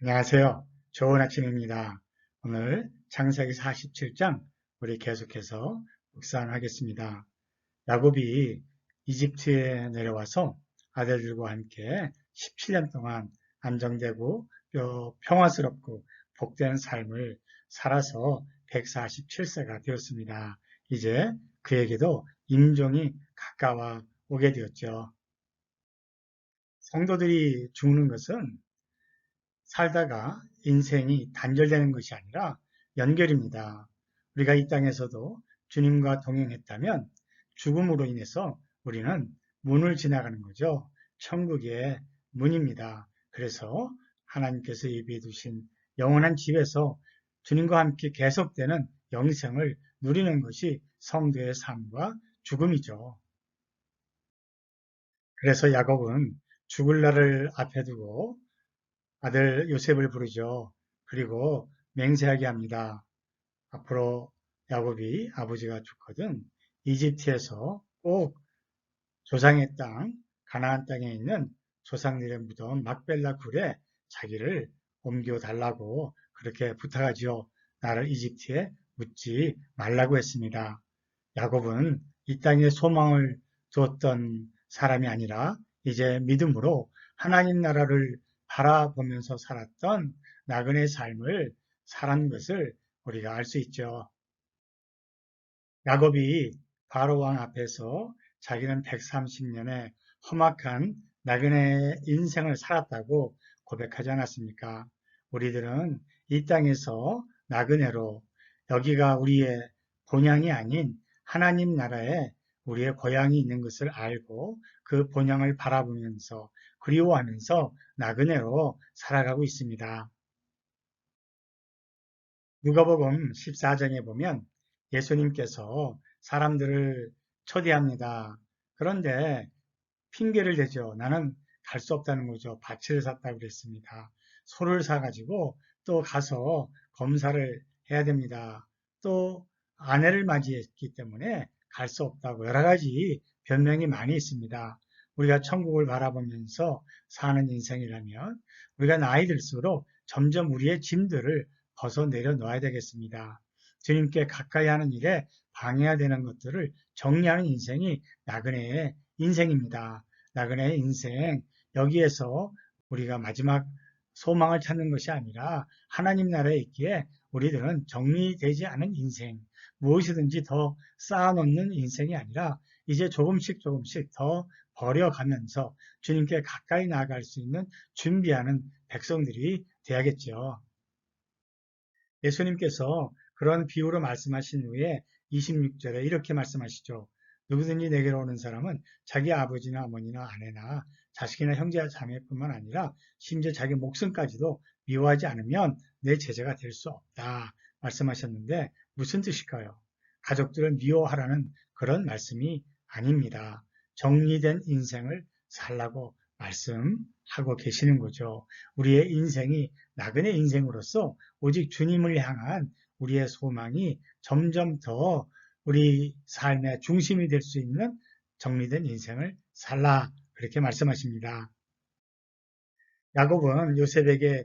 안녕하세요. 좋은 아침입니다. 오늘 창세기 47장 우리 계속해서 묵상하겠습니다. 야곱이 이집트에 내려와서 아들들과 함께 17년 동안 안정되고 평화스럽고 복된 삶을 살아서 147세가 되었습니다. 이제 그에게도 임종이 가까워 오게 되었죠. 성도들이 죽는 것은 살다가 인생이 단절되는 것이 아니라 연결입니다. 우리가 이 땅에서도 주님과 동행했다면 죽음으로 인해서 우리는 문을 지나가는 거죠. 천국의 문입니다. 그래서 하나님께서 예비해 두신 영원한 집에서 주님과 함께 계속되는 영생을 누리는 것이 성도의 삶과 죽음이죠. 그래서 야곱은 죽을 날을 앞에 두고 아들 요셉을 부르죠. 그리고 맹세하게 합니다. 앞으로 야곱이 아버지가 죽거든 이집트에서 꼭 조상의 땅, 가나안 땅에 있는 조상들의 무덤 막벨라 굴에 자기를 옮겨 달라고 그렇게 부탁하지요. 나를 이집트에 묻지 말라고 했습니다. 야곱은 이 땅에 소망을 두었던 사람이 아니라 이제 믿음으로 하나님 나라를 바라보면서 살았던 나그네 삶을 살한 것을 우리가 알 수 있죠. 야곱이 바로 왕 앞에서 자기는 130년의 험악한 나그네 인생을 살았다고 고백하지 않았습니까? 우리들은 이 땅에서 나그네로 여기가 우리의 본향이 아닌 하나님 나라에 우리의 고향이 있는 것을 알고 그 본향을 바라보면서 그리워하면서 나그네로 살아가고 있습니다. 누가복음 14장에 보면 예수님께서 사람들을 초대합니다. 그런데 핑계를 대죠. 나는 갈 수 없다는 거죠. 밭을 샀다고 그랬습니다. 소를 사가지고 또 가서 검사를 해야 됩니다. 또 아내를 맞이했기 때문에 갈 수 없다고 여러 가지 변명이 많이 있습니다. 우리가 천국을 바라보면서 사는 인생이라면 우리가 나이 들수록 점점 우리의 짐들을 벗어 내려 놓아야 되겠습니다. 주님께 가까이 하는 일에 방해가 되는 것들을 정리하는 인생이 나그네의 인생입니다. 나그네의 인생 여기에서 우리가 마지막 소망을 찾는 것이 아니라 하나님 나라에 있기에 우리들은 정리되지 않은 인생 무엇이든지 더 쌓아놓는 인생이 아니라 이제 조금씩 조금씩 더 버려가면서 주님께 가까이 나아갈 수 있는 준비하는 백성들이 되야겠죠. 예수님께서 그런 비유로 말씀하신 후에 26절에 이렇게 말씀하시죠. 누구든지 내게로 오는 사람은 자기 아버지나 어머니나 아내나 자식이나 형제와 자매뿐만 아니라 심지어 자기 목숨까지도 미워하지 않으면 내 제자가 될 수 없다 말씀하셨는데 무슨 뜻일까요? 가족들을 미워하라는 그런 말씀이 아닙니다. 정리된 인생을 살라고 말씀하고 계시는 거죠. 우리의 인생이 나그네 인생으로서 오직 주님을 향한 우리의 소망이 점점 더 우리 삶의 중심이 될 수 있는 정리된 인생을 살라 그렇게 말씀하십니다. 야곱은 요셉에게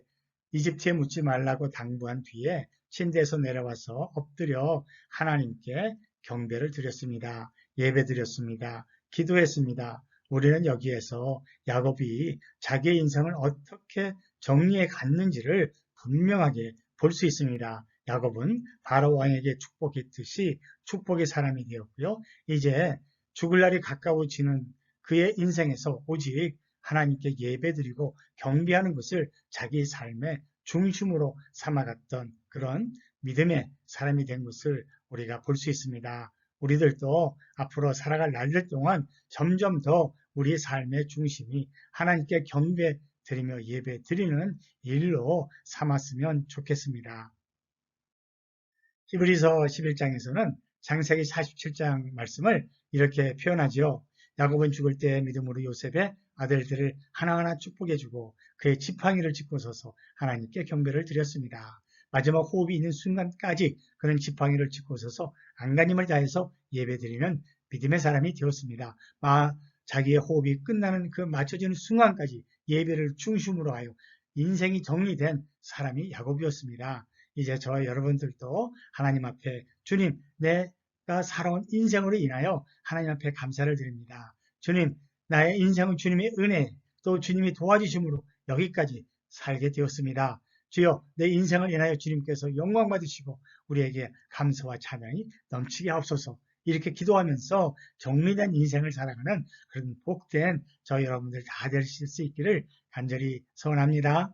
이집트에 묻지 말라고 당부한 뒤에 침대에서 내려와서 엎드려 하나님께 경배를 드렸습니다. 예배 드렸습니다. 기도했습니다. 우리는 여기에서 야곱이 자기의 인생을 어떻게 정리해 갔는지를 분명하게 볼 수 있습니다. 야곱은 바로 왕에게 축복했듯이 축복의 사람이 되었고요. 이제 죽을 날이 가까워지는 그의 인생에서 오직 하나님께 예배드리고 경배하는 것을 자기 삶의 중심으로 삼아갔던 그런 믿음의 사람이 된 것을 우리가 볼 수 있습니다. 우리들도 앞으로 살아갈 날들 동안 점점 더 우리의 삶의 중심이 하나님께 경배 드리며 예배 드리는 일로 삼았으면 좋겠습니다. 히브리서 11장에서는 장세기 47장 말씀을 이렇게 표현하지요. 야곱은 죽을 때 믿음으로 요셉의 아들들을 하나하나 축복해주고 그의 지팡이를 짚고 서서 하나님께 경배를 드렸습니다. 마지막 호흡이 있는 순간까지 그는 지팡이를 짚고 서서 안간힘을 다해서 예배드리는 믿음의 사람이 되었습니다. 마, 자기의 호흡이 끝나는 그 맞춰지는 순간까지 예배를 중심으로 하여 인생이 정리된 사람이 야곱이었습니다. 이제 저와 여러분들도 하나님 앞에 주님 내가 살아온 인생으로 인하여 하나님 앞에 감사를 드립니다. 주님 나의 인생은 주님의 은혜 또 주님이 도와주심으로 여기까지 살게 되었습니다. 주여 내 인생을 인하여 주님께서 영광 받으시고 우리에게 감사와 찬양이 넘치게 하옵소서 이렇게 기도하면서 정리된 인생을 살아가는 그런 복된 저 여러분들 다 되실 수 있기를 간절히 소원합니다.